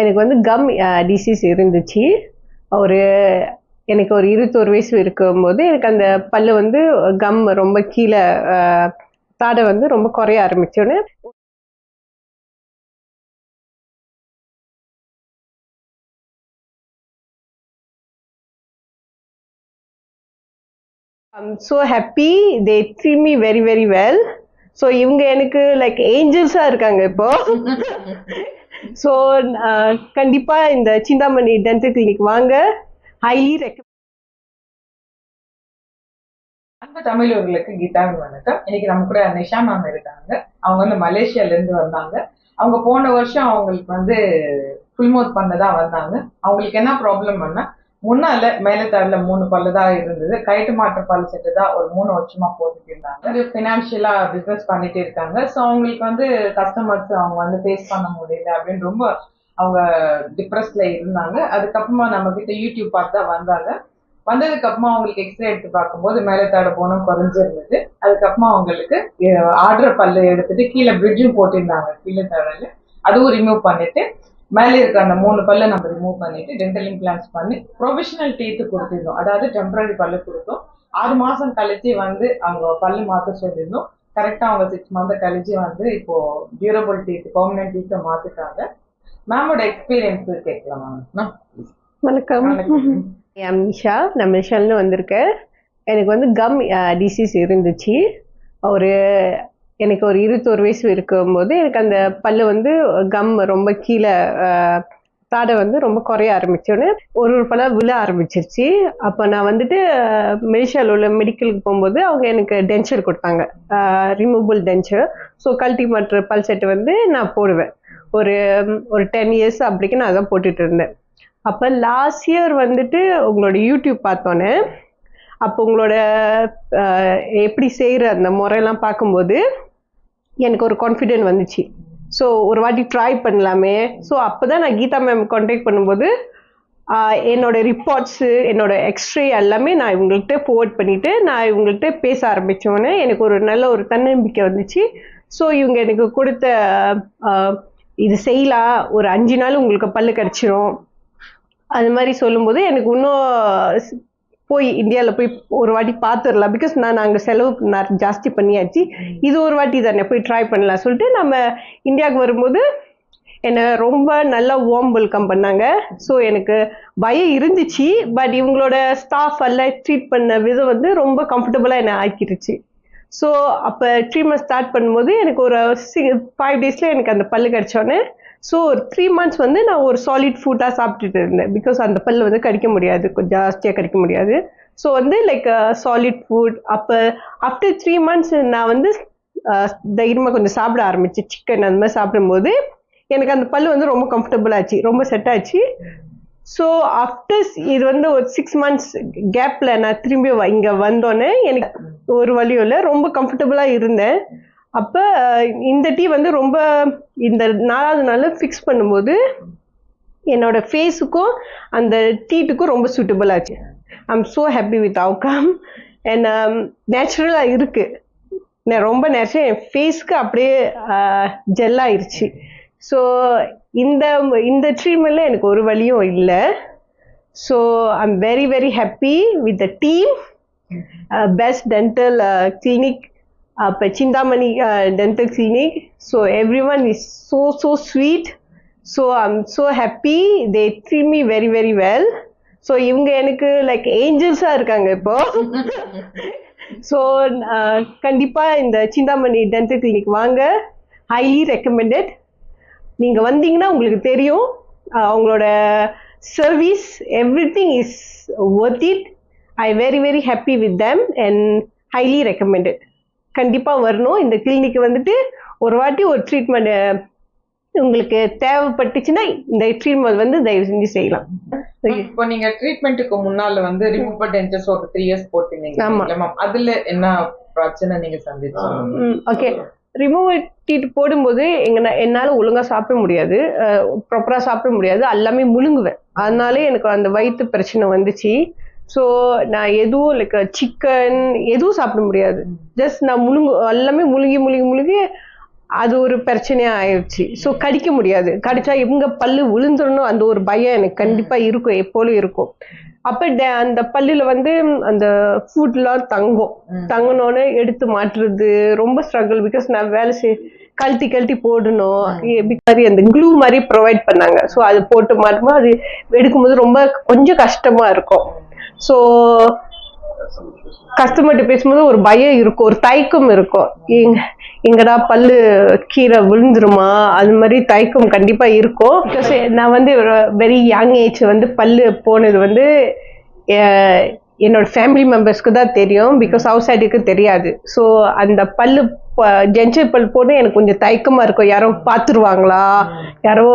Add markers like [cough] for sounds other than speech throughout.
எனக்கு வந்து gum disease uh, இருந்துச்சு. ஒரு எனக்கு ஒரு இருபத்தோரு வயசு இருக்கும்போது எனக்கு அந்த பல்லு வந்து கம் ரொம்ப கீழே uh, தாடை வந்து ரொம்ப குறைய ஆரம்பிச்சோன்னு. I'm so happy they treat me very very well so இவங்க எனக்கு லைக் ஏஞ்சல்ஸாக இருக்காங்க இப்போ. [laughs] ஸோ uh, கண்டிப்பாக இந்த சிந்தாமணி டென்டல் கிளினிக் வாங்க. ஹைலி ரெக்க அன்பு தமிழர்களுக்கு கீதாவின் வணக்கம். இன்னைக்கு நம்ம கூட நிஷா மேம் இருக்காங்க. அவங்க வந்து மலேசியால இருந்து வந்தாங்க. அவங்க போன வருஷம் அவங்களுக்கு வந்து ஃபுல் பண்ணதான் வந்தாங்க. அவங்களுக்கு என்ன ப்ராப்ளம் பண்ணா முன்னால மேல தரல மூணு பல்லு தான் இருந்தது. கயிட்டு மாற்று பல் செட்டு தான் ஒரு மூணு வருஷமா போட்டுட்டு இருந்தாங்க. அது ஃபினான்ஷியலா பிசினஸ் பண்ணிட்டு இருக்காங்க. ஸோ அவங்களுக்கு வந்து கஸ்டமர்ஸ் அவங்க வந்து ஃபேஸ் பண்ண முடியல அப்படின்னு ரொம்ப அவங்க டிப்ரெஸ்ல இருந்தாங்க. அதுக்கப்புறமா நம்ம கிட்ட யூடியூப் பார்த்து தான் வந்தாங்க. வந்ததுக்கு அப்புறமா அவங்களுக்கு எக்ஸ்ரே எடுத்து பார்க்கும்போது மேலே தாட போனம் குறைஞ்சிருந்தது. அதுக்கப்புறமா அவங்களுக்கு ஆர்டர் பல்லு எடுத்துட்டு கீழே பிரிட்ஜும் போட்டிருந்தாங்க. கீழே தடல. அதுவும் ரிமூவ் பண்ணிட்டு மேலே இருக்க அந்த மூணு பல்லை நம்ம ரிமூவ் பண்ணிட்டு டென்டல் இம்ப்ளான்ஸ் பண்ணி ப்ரொஃபஷனல் டீத்து கொடுத்திருந்தோம் அதாவது டெம்பரரி பல்லு கொடுத்தோம். ஆறு மாசம் கழிச்சு வந்து அவங்க பல்லு மாற்ற சொல்லியிருந்தோம் கரெக்டா அவங்க சிக்ஸ் மந்த் கழிச்சு வந்து இப்போ டியூரபிள் டீத் பெர்மனன்ட் டீத்தை மாத்திட்டாங்க. மேமோட எக்ஸ்பீரியன்ஸ் கேட்கலாம் மேம் வணக்கம். என் நிஷா [laughs] நான் மிஷல்னு வந்திருக்கேன். எனக்கு வந்து கம் டிசீஸ் இருந்துச்சு. ஒரு எனக்கு ஒரு இருபத்தோரு வயசு இருக்கும்போது எனக்கு அந்த பல்லு வந்து கம் ரொம்ப கீழே தாடை வந்து ரொம்ப குறைய ஆரம்பிச்சோன்னு ஒரு ஒரு பல்லா விழ ஆரம்பிச்சிருச்சு. அப்போ நான் வந்துட்டு மெடிஷால் உள்ள மெடிக்கலுக்கு போகும்போது அவங்க எனக்கு டென்ச்சர் கொடுத்தாங்க. ரிமூவபிள் டென்ச்சர் ஸோ கல்டி மாற்று பல் செட்டு வந்து நான் போடுவேன். ஒரு ஒரு டென் இயர்ஸ் அப்படிக்கு நான் அதான் போட்டுட்டு இருந்தேன். அப்போ லாஸ்ட் இயர் வந்துட்டு உங்களோட யூடியூப் பார்த்தோன்னே அப்போ உங்களோட எப்படி செய்கிற அந்த முறையெல்லாம் பார்க்கும்போது எனக்கு ஒரு கான்ஃபிடென்ட் வந்துச்சு. ஸோ ஒரு வாட்டி ட்ரை பண்ணலாமே. ஸோ அப்போ தான் நான் கீதா மேம் காண்டாக்ட் பண்ணும்போது என்னோடய என்னோட ரிப்போர்ட்ஸு என்னோட எக்ஸ்ரே எல்லாமே நான் இவங்கள்ட்ட forward பண்ணிவிட்டு நான் இவங்கள்ட்ட பேச ஆரம்பித்தோன்னே எனக்கு ஒரு நல்ல ஒரு தன்னம்பிக்கை வந்துச்சு. ஸோ இவங்க எனக்கு கொடுத்த இது செய்யலாம் ஒரு அஞ்சு நாள் உங்களுக்கு பல்லு கிடச்சிரும். அது மாதிரி சொல்லும்போது எனக்கு இன்னும் போய் இந்தியாவில் போய் ஒரு வாட்டி பார்த்துடலாம் பிகாஸ் நான் அங்கே செலவு ந- ஜாஸ்தி பண்ணியாச்சு. இது ஒரு வாட்டி தானே போய் ட்ரை பண்ணலாம் சொல்லிட்டு நம்ம இந்தியாவுக்கு வரும்போது என்னை ரொம்ப நல்லா வார்ம் வெல்கம் பண்ணாங்க. ஸோ எனக்கு பயம் இருந்துச்சு. பட் இவங்களோட ஸ்டாஃப் எல்லாம் ட்ரீட் பண்ண விதம் வந்து ரொம்ப கம்ஃபர்டபுளாக என்னை ஆக்கிடுச்சு ஸோ அப்போ ட்ரீட்மெண்ட் ஸ்டார்ட் பண்ணும்போது எனக்கு ஒரு சி ஃபைவ் டேஸில் எனக்கு அந்த பல்லு கிடச்சோன்னே ஸோ ஒரு த்ரீ மந்த்ஸ் வந்து நான் ஒரு சாலிட் ஃபுட்டாக சாப்பிட்டுட்டு இருந்தேன். பிகாஸ் அந்த பல்லு வந்து கடிக்க முடியாது. கொஞ்சம் ஜாஸ்தியாக கடிக்க முடியாது. ஸோ வந்து லைக் சாலிட் ஃபுட் அப்போ ஆஃப்டர் த்ரீ மந்த்ஸ் நான் வந்து uh, தைரியமாக கொஞ்சம் சாப்பிட ஆரம்பிச்சு. சிக்கன் அந்த மாதிரி சாப்பிடும்போது எனக்கு அந்த பல்லு வந்து ரொம்ப கம்ஃபர்டபுள் ஆச்சு. ரொம்ப செட் ஆச்சு. ஸோ ஆஃப்டர் இது வந்து ஒரு சிக்ஸ் மந்த்ஸ் கேப்பில் நான் திரும்பி வ- வந்தோன்னே எனக்கு ஒரு வழியும் இல்லை ரொம்ப கம்ஃபர்டபுளாக இருந்தேன். அப்போ இந்த டீ வந்து ரொம்ப இந்த நாலாவது நாள் ஃபிக்ஸ் பண்ணும்போது என்னோட ஃபேஸுக்கும் அந்த டீட்டுக்கும் ரொம்ப சூட்டபிள் ஆச்சு. I'm so happy with outcome and நேச்சுரலாக இருக்குது நான் ரொம்ப நேச்சுரல் என் ஃபேஸ்க்கு அப்படியே ஜெல் ஆயிருச்சு. ஸோ இந்த இந்த ட்ரீட்மெண்ட்டில் எனக்கு ஒரு வழியும் இல்லை. So I'm very very happy with the team best dental clinic அப்போ Chintamani dental clinic so everyone is so so sweet so I'm so happy they treat me very very well so இவங்க எனக்கு like ஏஞ்சல்ஸாக இருக்காங்க இப்போ. [laughs] So கண்டிப்பாக இந்த Chintamani dental clinic வாங்க. Highly recommended நீங்கள் வந்தீங்கன்னா உங்களுக்கு தெரியும். அவங்களோட service everything is worth it I very very happy with them and highly recommended கண்டிப்பாக வரணும். இந்த கிளினிக் வந்துட்டு ஒரு வாட்டி ஒரு ட்ரீட்மெண்ட் உங்களுக்கு தேவைப்பட்டுச்சுன்னா இந்த ட்ரீட்மெண்ட் வந்து தயவு செஞ்சு செய்யலாம். இப்போ நீங்க ட்ரீட்மெண்ட்டுக்கு முன்னால வந்து ரிமூவல் டென்ச்சர்ஸ் ஒரு த்ரீ இயர்ஸ் போட்டிருந்தீங்க. அதுல என்ன பிரச்சனை நீங்க சந்திச்சீங்க? ஓகே ரிமூவ் டீட் போடும்போது எங்க என்னால் ஒழுங்காக சாப்பிட முடியாது. ப்ராப்பராக சாப்பிட முடியாது. எல்லாமே முழுங்குவேன். அதனாலே எனக்கு அந்த வயிற்று பிரச்சனை வந்துச்சு. ஸோ நான் எதுவும் லைக் சிக்கன் எதுவும் சாப்பிட முடியாது. ஜஸ்ட் நான் முழுங்கு எல்லாமே முழுங்கி முழுங்கி முழுங்கி அது ஒரு பிரச்சனையா ஆயிடுச்சு ஸோ கடிக்க முடியாது. கடிச்சா எங்க பல்லு விழுந்துடணும்? அந்த ஒரு பயம் எனக்கு கண்டிப்பா இருக்கும். எப்போதும் இருக்கும். அப்ப அந்த பல்லுல வந்து அந்த ஃபுட்லாம் தங்கும். தங்கினோன்னு எடுத்து மாட்டுறது ரொம்ப ஸ்ட்ரகிள் பிகாஸ் நான் வேலை செய் கழட்டி கழட்டி போடணும். மாதிரி அந்த க்ளூ மாதிரி ப்ரொவைட் பண்ணாங்க. ஸோ அது போட்டு மாட்டும்போது அது எடுக்கும்போது ரொம்ப கொஞ்சம் கஷ்டமா இருக்கும். ஸோ கஸ்டமர்கிட்ட பேசும்போது ஒரு பயம் இருக்கும் ஒரு தயக்கம் இருக்கும். எங்கடா பல்லு கீரை விழுந்துருமா? அது மாதிரி தயக்கம் கண்டிப்பாக இருக்கும். பிகாஸ் நான் வந்து வெரி யங் ஏஜ் வந்து பல்லு போனது வந்து என்னோட ஃபேமிலி மெம்பர்ஸ்க்கு தான் தெரியும் பிகாஸ் ஹவுஸ் சைடுக்கு தெரியாது. ஸோ அந்த பல்லு ஜென்சர் பல் போட்டு எனக்கு கொஞ்சம் தயக்கமாக இருக்கும். யாரோ பார்த்துருவாங்களா? யாரோ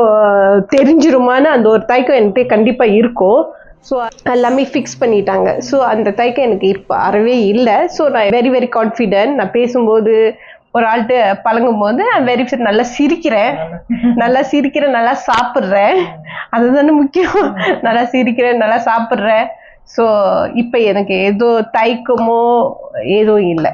தெரிஞ்சிருமான்னு அந்த ஒரு தயக்கம் என்கிட்ட கண்டிப்பாக இருக்கும். ஸோ எல்லாமே ஃபிக்ஸ் பண்ணிட்டாங்க. ஸோ அந்த தயக்கம் எனக்கு இப்போ அறவே இல்லை. ஸோ நான் வெரி வெரி கான்ஃபிடென்ட் நான் பேசும்போது ஒரு ஆள்கிட்ட பழங்கும் போது நான் வெரி நல்லா சிரிக்கிறேன். நல்லா சிரிக்கிறேன் நல்லா சாப்பிட்றேன். அதுதானே முக்கியம். நல்லா சிரிக்கிறேன் நல்லா சாப்பிட்றேன். ஸோ இப்போ எனக்கு ஏதோ தயக்கமோ ஏதோ இல்லை.